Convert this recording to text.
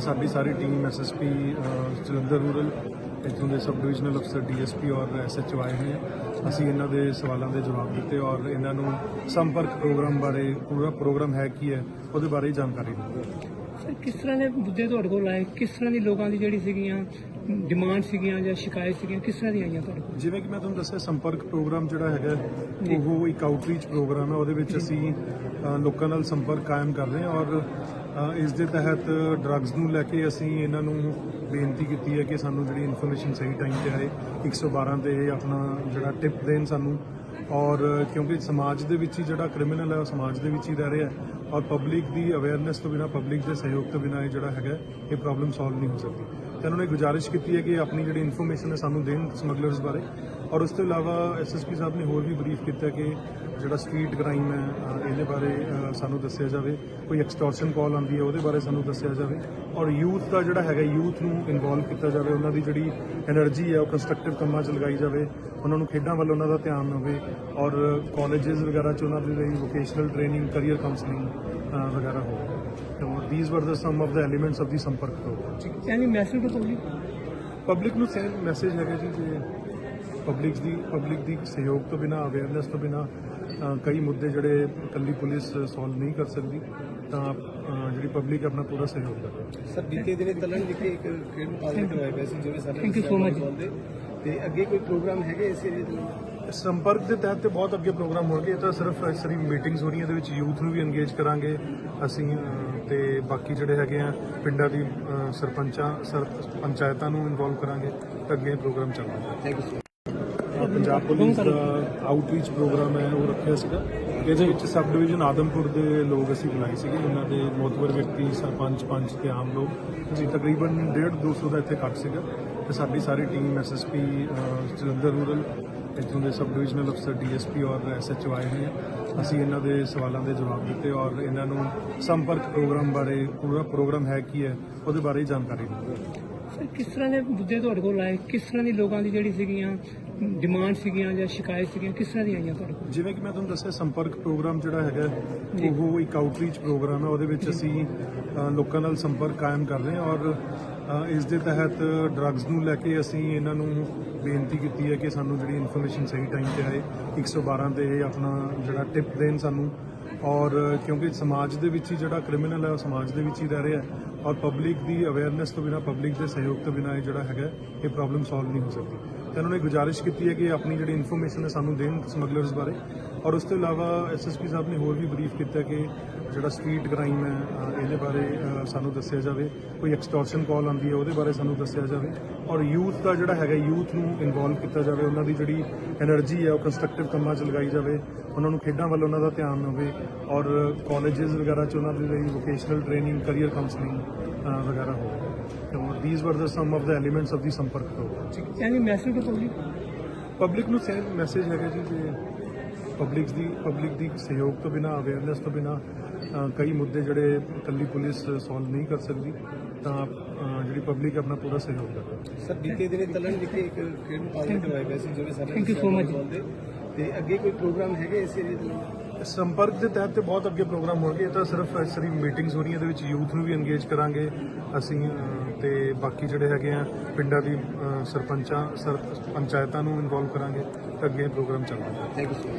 ਤੇ ਸਾਡੀ ਸਾਰੀ ਟੀਮ ਐਸਐਸਪੀ ਜਲੰਧਰ ਰੂਰਲ ਇੱਥੋਂ ਦੇ ਸਬ ਡਿਵੀਜ਼ਨਲ ਅਫਸਰ ਡੀਐਸਪੀ ਔਰ ਐਸਐਚਓ ਆਏ ਹੋਏ ਆ। ਅਸੀਂ ਇਹਨਾਂ ਦੇ ਸਵਾਲਾਂ ਦੇ ਜਵਾਬ ਦਿੱਤੇ ਔਰ ਇਹਨਾਂ ਨੂੰ ਸੰਪਰਕ ਪ੍ਰੋਗਰਾਮ ਬਾਰੇ ਪੂਰਾ ਪ੍ਰੋਗਰਾਮ ਹੈ ਕੀ ਹੈ ਉਹਦੇ ਬਾਰੇ ਜਾਣਕਾਰੀ ਦਿੱਤੀ। ਸਰ ਕਿਸ ਤਰ੍ਹਾਂ ਦੇ ਮੁੱਦੇ ਤੁਹਾਡੇ ਕੋਲ ਆਏ? ਕਿਸ ਤਰ੍ਹਾਂ ਦੀ ਲੋਕਾਂ ਦੀ ਜਿਹੜੀ ਸੀਗੀਆਂ ਡਿਮਾਂਡ ਸੀਗੀਆਂ ਜਾਂ ਸ਼ਿਕਾਇਤ ਸੀਗੀਆਂ ਕਿਸ ਤਰ੍ਹਾਂ ਦੀਆਂ ਆਈਆਂ ਤੁਹਾਡੇ ਕੋਲ? ਜਿਵੇਂ ਕਿ ਮੈਂ ਤੁਹਾਨੂੰ ਦੱਸਿਆ ਸੰਪਰਕ ਪ੍ਰੋਗਰਾਮ ਜਿਹੜਾ ਹੈਗਾ ਉਹ ਇੱਕ ਆਊਟਰੀਚ ਪ੍ਰੋਗਰਾਮ ਹੈ ਉਹਦੇ ਵਿੱਚ ਅਸੀਂ ਲੋਕਾਂ ਨਾਲ ਸੰਪਰਕ ਕਾਇਮ ਕਰ ਰਹੇ ਹਾਂ ਔਰ ਇਸ ਦੇ ਤਹਿਤ ਡਰੱਗਸ ਨੂੰ ਲੈ ਕੇ ਅਸੀਂ ਇਹਨਾਂ ਨੂੰ ਬੇਨਤੀ ਕੀਤੀ ਹੈ ਕਿ ਸਾਨੂੰ ਜਿਹੜੀ ਇਨਫੋਰਮੇਸ਼ਨ ਸਹੀ ਟਾਈਮ ਤੇ ਆਏ। 112 ਤੇ ਇਹ ਆਪਣਾ ਜਿਹੜਾ ਟਿਪ ਦੇਣ ਸਾਨੂੰ। ਔਰ ਕਿਉਂਕਿ ਸਮਾਜ ਦੇ ਵਿੱਚ ਹੀ ਜਿਹੜਾ ਕ੍ਰਿਮੀਨਲ ਹੈ, ਉਹ ਸਮਾਜ ਦੇ ਵਿੱਚ ਹੀ ਰਹਿ ਰਿਹਾ ਔਰ ਪਬਲਿਕ ਦੀ ਅਵੇਅਰਨੈਸ ਤੋਂ ਬਿਨਾ ਪਬਲਿਕ ਦੇ ਸਹਿਯੋਗ ਤੋਂ ਬਿਨਾ ਇਹ ਜਿਹੜਾ ਹੈਗਾ, ਇਹ ਪ੍ਰੋਬਲਮ ਸੋਲਵ ਨਹੀਂ ਹੋ ਸਕਦੀ। ਤੇ ਉਹਨਾਂ ਨੇ ਗੁਜਾਰਿਸ਼ ਕੀਤੀ ਹੈ ਕਿ ਆਪਣੀ ਜਿਹੜੀ ਇਨਫੋਰਮੇਸ਼ਨ ਹੈ ਸਾਨੂੰ ਦੇਣ ਸਮਗਲਰਸ ਬਾਰੇ। ਔਰ ਉਸ ਤੋਂ ਇਲਾਵਾ ਐਸਐਸਪੀ ਸਾਹਿਬ ਨੇ ਹੋਰ ਵੀ ਬਰੀਫ ਕੀਤਾ ਕਿ ਜਿਹੜਾ ਸਟਰੀਟ ਕ੍ਰਾਈਮ ਹੈ ਇਹਦੇ ਬਾਰੇ ਸਾਨੂੰ ਦੱਸਿਆ ਜਾਵੇ। ਕੋਈ ਐਕਸਟੋਰਸ਼ਨ ਕਾਲ ਆਉਂਦੀ ਹੈ, ਉਹਦੇ ਬਾਰੇ ਸਾਨੂੰ ਦੱਸਿਆ ਜਾਵੇ। ਔਰ ਯੂਥ ਦਾ ਜਿਹੜਾ ਹੈਗਾ ਯੂਥ ਨੂੰ ਇਨਵੋਲਵ ਕੀਤਾ ਜਾਵੇ, ਉਹਨਾਂ ਦੀ ਜਿਹੜੀ એનર્ਜੀ ਹੈ, ਉਹ ਕੰਸਟਰਕਟਿਵ ਕੰਮਾਂ 'ਚ ਲਗਾਈ ਜਾਵੇ। ਉਹਨਾਂ ਨੂੰ ਖੇਡਾਂ ਵੱਲ ਉਹਨਾਂ ਦਾ ਧਿਆਨ ਹੋਵੇ। ਔਰ ਕਾਲਜਸ ਵਗੈਰਾ 'ਚ ਉਹਨਾਂ ਦੇ ਲਈ ਵੋਕੇਸ਼ਨਲ ਟ੍ਰੇਨਿੰਗ ਕਰੀਅਰ ਕਾਉਂਸਲਿੰਗ ਵਗੈਰਾ ਹੋਵੇ। These were the sum of the elements of ਦੀ ਸੰਪਰਕ ਪ੍ਰੋਗਰਾਮ ਯਾਨੀ ਮੈਸੇਜ ਟੂ ਪਬਲਿਕ ਪਬਲਿਕ ਨੂੰ ਸੇਮ ਮੈਸੇਜ ਹੈਗਾ ਜੀ ਕਿ ਪਬਲਿਕ ਦੀ ਪਬਲਿਕ ਦੀ ਸਹਿਯੋਗ ਤੋਂ ਬਿਨਾ ਅਵੇਅਰਨੈਸ ਤੋਂ ਬਿਨਾ ਕਈ ਮੁੱਦੇ ਜਿਹੜੇ ਇਕੱਲੀ ਪੁਲਿਸ ਸੋਲਵ ਨਹੀਂ ਕਰ ਸਕਦੀ ਤਾਂ ਜਿਹੜੀ ਪਬਲਿਕ ਆਪਣਾ ਪੂਰਾ ਸਹਿਯੋਗ ਕਰੇ ਸਰ ਬੀਤੇ ਦਿਨੇ ਤਲਣ ਵਿਖੇ ਇੱਕ ਖੇਡ ਮੁਕਾਬਲੇ ਕਰਵਾਏ ਗਏ ਸੀ ਜਿਵੇਂ ਸਾਡੇ so much. ਮੁਕਾਬਲੇ ਦੇ। ਤੇ ਅੱਗੇ ਕੋਈ ਪ੍ਰੋਗਰਾਮ ਹੈਗੇ ਇਸ ਏਰੀਏ ਦੇ ਸੰਪਰਕ ਦੇ ਤਹਿਤ ਤੇ ਬਹੁਤ ਅੱਗੇ ਪ੍ਰੋਗਰਾਮ ਹੋਣਗੇ ਇਹ ਤਾਂ ਸਿਰਫ ਸਾਰੀ ਮੀਟਿੰਗਸ ਹੋ ਰਹੀਆਂ ਇਹਦੇ ਵਿੱਚ ਯੂਥ ਨੂੰ ਵੀ ਇੰਗੇਜ ਕਰਾਂਗੇ ਅਸੀਂ ਤੇ ਬਾਕੀ ਜਿਹੜੇ ਹੈਗੇ ਆ ਪਿੰਡਾਂ ਦੀ ਸਰਪੰਚਾਂ ਸਰ ਪੰਚਾਇਤਾਂ ਨੂੰ ਇਨਵੋਲਵ ਕਰਾਂਗੇ ਤਾਂ ਅੱਗੇ ਪ੍ਰੋਗਰਾਮ ਚੱਲਦਾ ਥੈਂਕ ਯੂ ਪੰਜਾਬ ਪੁਲਿਸ ਦਾ ਆਊਟਰੀਚ ਪ੍ਰੋਗਰਾਮ ਹੈ ਉਹ ਰੱਖਿਆ ਸੀਗਾ। ਇਹਦੇ ਵਿੱਚ ਸਬ ਡਿਵੀਜ਼ਨ ਆਦਮਪੁਰ ਦੇ ਲੋਕ ਅਸੀਂ ਬੁਲਾਏ ਸੀਗੇ ਉਹਨਾਂ ਦੇ ਮੋਤਬਰ ਵਿਅਕਤੀ ਸਰਪੰਚ ਪੰਚ ਤੇ ਆਮ ਲੋਕ। ਜੀ ਤਕਰੀਬਨ 1.5 200 ਦਾ ਇੱਥੇ ਕੱਟ ਸੀਗਾ ਤੇ ਸਾਡੀ ਸਾਰੀ ਟੀਮ ਐਸਐਸਪੀ ਜਲੰਧਰ ਰੂਰਲ ਇੱਥੋਂ ਦੇ ਸਬ ਡਿਵੀਜ਼ਨਲ ਅਫਸਰ ਡੀਐਸਪੀ ਔਰ ਐਸਐਚਓ ਆਏ ਹੋਏ ਆ। ਅਸੀਂ ਇਹਨਾਂ ਦੇ ਸਵਾਲਾਂ ਦੇ ਜਵਾਬ ਦਿੱਤੇ ਔਰ ਇਹਨਾਂ ਨੂੰ ਸੰਪਰਕ ਪ੍ਰੋਗਰਾਮ ਬਾਰੇ ਪੂਰਾ ਪ੍ਰੋਗਰਾਮ ਹੈ ਕੀ ਹੈ, ਉਹਦੇ ਬਾਰੇ ਜਾਣਕਾਰੀ ਦਿੱਤੀ ਸਰ, ਕਿਸ ਤਰ੍ਹਾਂ ਦੇ ਮੁੱਦੇ ਤੁਹਾਡੇ ਕੋਲ ਆਏ? ਕਿਸ ਤਰ੍ਹਾਂ ਦੀ ਲੋਕਾਂ ਦੀ ਜਿਹੜੀ ਸੀਗੀਆਂ ਡਿਮਾਂਡ ਸੀਗੀਆਂ ਜਾਂ ਸ਼ਿਕਾਇਤ ਸੀਗੀਆਂ ਕਿਸ ਤਰ੍ਹਾਂ ਦੀਆਂ ਆਈਆਂ ਤੁਹਾਡੇ ਕੋਲ? ਜਿਵੇਂ ਕਿ ਮੈਂ ਤੁਹਾਨੂੰ ਦੱਸਿਆ ਸੰਪਰਕ ਪ੍ਰੋਗਰਾਮ ਜਿਹੜਾ ਹੈਗਾ ਉਹ ਇੱਕ ਆਊਟਰੀਚ ਪ੍ਰੋਗਰਾਮ ਹੈ ਉਹਦੇ ਵਿੱਚ ਅਸੀਂ ਲੋਕਾਂ ਨਾਲ ਸੰਪਰਕ ਕਾਇਮ ਕਰ ਰਹੇ ਹਾਂ ਔਰ ਇਸ ਦੇ ਤਹਿਤ ਡਰੱਗਸ ਨੂੰ ਲੈ ਕੇ ਅਸੀਂ ਇਹਨਾਂ ਨੂੰ ਬੇਨਤੀ ਕੀਤੀ ਹੈ ਕਿ ਸਾਨੂੰ ਜਿਹੜੀ ਇਨਫੋਰਮੇਸ਼ਨ ਸਹੀ ਟਾਈਮ ਤੇ ਆਏ 112 ਤੇ ਆਪਣਾ ਜਿਹੜਾ ਟਿਪ ਦੇਣ ਸਾਨੂੰ ਔਰ ਕਿਉਂਕਿ ਸਮਾਜ ਦੇ ਵਿੱਚ ਹੀ ਜਿਹੜਾ ਕ੍ਰਿਮੀਨਲ ਹੈ ਉਹ ਸਮਾਜ ਦੇ ਵਿੱਚ ਹੀ ਰਹਿ ਰਿਹਾ ਹੈ ਔਰ ਪਬਲਿਕ ਦੀ ਅਵੇਅਰਨੈਸ ਤੋਂ ਬਿਨਾ ਪਬਲਿਕ ਦੇ ਸਹਿਯੋਗ ਤੋਂ ਬਿਨਾ ਇਹ ਜਿਹੜਾ ਹੈਗਾ ਇਹ ਪ੍ਰੋਬਲਮ ਸੋਲਵ ਨਹੀਂ ਹੋ ਸਕਦੀ। ਤੇ ਉਹਨਾਂ ਨੇ ਗੁਜਾਰਿਸ਼ ਕੀਤੀ ਹੈ ਕਿ ਆਪਣੀ ਜਿਹੜੀ ਇਨਫੋਰਮੇਸ਼ਨ ਹੈ ਸਾਨੂੰ ਦੇਣ ਸਮਗਲਰਸ ਬਾਰੇ। ਔਰ ਉਸ ਤੋਂ ਇਲਾਵਾ ਐਸਐਸਪੀ ਸਾਹਿਬ ਨੇ ਹੋਰ ਵੀ ਬਰੀਫ ਕੀਤਾ ਕਿ ਜਿਹੜਾ ਸਟਰੀਟ ਕ੍ਰਾਈਮ ਹੈ ਇਹਦੇ ਬਾਰੇ ਸਾਨੂੰ ਦੱਸਿਆ ਜਾਵੇ। ਕੋਈ ਐਕਸਟੋਰਸ਼ਨ ਕਾਲ ਆਉਂਦੀ ਹੈ, ਉਹਦੇ ਬਾਰੇ ਸਾਨੂੰ ਦੱਸਿਆ ਜਾਵੇ। ਔਰ ਯੂਥ ਦਾ ਜਿਹੜਾ ਹੈਗਾ ਯੂਥ ਨੂੰ ਇਨਵੋਲਵ ਕੀਤਾ ਜਾਵੇ। ਉਹਨਾਂ ਦੀ ਜਿਹੜੀ એનર્ਜੀ ਹੈ, ਉਹ ਕੰਸਟਰਕਟਿਵ ਕੰਮਾਂ 'ਚ ਲਗਾਈ ਜਾਵੇ। ਉਹਨਾਂ ਨੂੰ ਖੇਡਾਂ ਵੱਲ ਉਹਨਾਂ ਦਾ ਧਿਆਨ ਹੋਵੇ। ਔਰ ਕਾਲਜਸ ਵਗੈਰਾ 'ਚ ਉਹਨਾਂ ਦੇ ਲਈ ਵੋਕੇਸ਼ਨਲ ਟ੍ਰੇਨਿੰਗ ਕੈਰੀਅਰ ਕਾਉਂਸਲਿੰਗ ਵਗੈਰਾ ਹੋਵੇ। ਤਾਂ these were the sum of the elements of ਦੀ ਸੰਪਰਕ ਪ੍ਰੋਗਰਾਮ ਯਾਨੀ ਮੈਸੇਜ ਟੂ ਪਬਲਿਕ ਪਬਲਿਕ ਨੂੰ ਸੇਮ ਮੈਸੇਜ ਹੈਗਾ ਜੀ ਕਿ ਪਬਲਿਕ ਦੀ ਪਬਲਿਕ ਦੀ ਸਹਿਯੋਗ ਤੋਂ ਬਿਨਾ ਅਵੇਅਰਨੈਸ ਤੋਂ ਬਿਨਾ ਕਈ ਮੁੱਦੇ ਜਿਹੜੇ ਇਕੱਲੀ ਪੁਲਿਸ ਸੋਲਵ ਨਹੀਂ ਕਰ ਸਕਦੀ ਤਾਂ ਅ, ਜਿਹੜੀ ਪਬਲਿਕ ਆਪਣਾ ਪੂਰਾ ਸਹਿਯੋਗ ਕਰੇ ਸਰ ਬੀਤੇ ਦਿਨੇ ਤਲਣ ਵਿਖੇ ਇੱਕ ਖੇਡ ਮੁਕਾਬਲੇ ਕਰਵਾਏ ਗਏ ਸੀ ਜਿਵੇਂ ਸਾਡੇ Thank you. so much. ਤੇ ਅੱਗੇ ਕੋਈ ਪ੍ਰੋਗਰਾਮ ਹੈਗੇ ਇਸ ਏਰੀਏ ਦੇ ਸੰਪਰਕ ਦੇ ਤਹਿਤ ਤੇ ਬਹੁਤ ਅੱਗੇ ਪ੍ਰੋਗਰਾਮ ਹੋਣਗੇ। ਇਹ ਤਾਂ ਸਿਰਫ ਸਾਰੀ ਮੀਟਿੰਗਸ ਹੋ ਰਹੀਆਂ ਇਹਦੇ ਵਿੱਚ ਯੂਥ ਨੂੰ ਵੀ ਇੰਗੇਜ ਕਰਾਂਗੇ। ਅਸੀਂ ਅ, ਤੇ ਬਾਕੀ ਜਿਹੜੇ ਹੈਗੇ ਆ ਪਿੰਡਾਂ ਦੀ ਸਰਪੰਚਾਂ ਸਰ ਪੰਚਾਇਤਾਂ ਨੂੰ ਇਨਵੋਲਵ ਕਰਾਂਗੇ। ਤਾਂ ਅੱਗੇ ਪ੍ਰੋਗਰਾਮ ਚੱਲਦਾ ਥੈਂਕ ਯੂ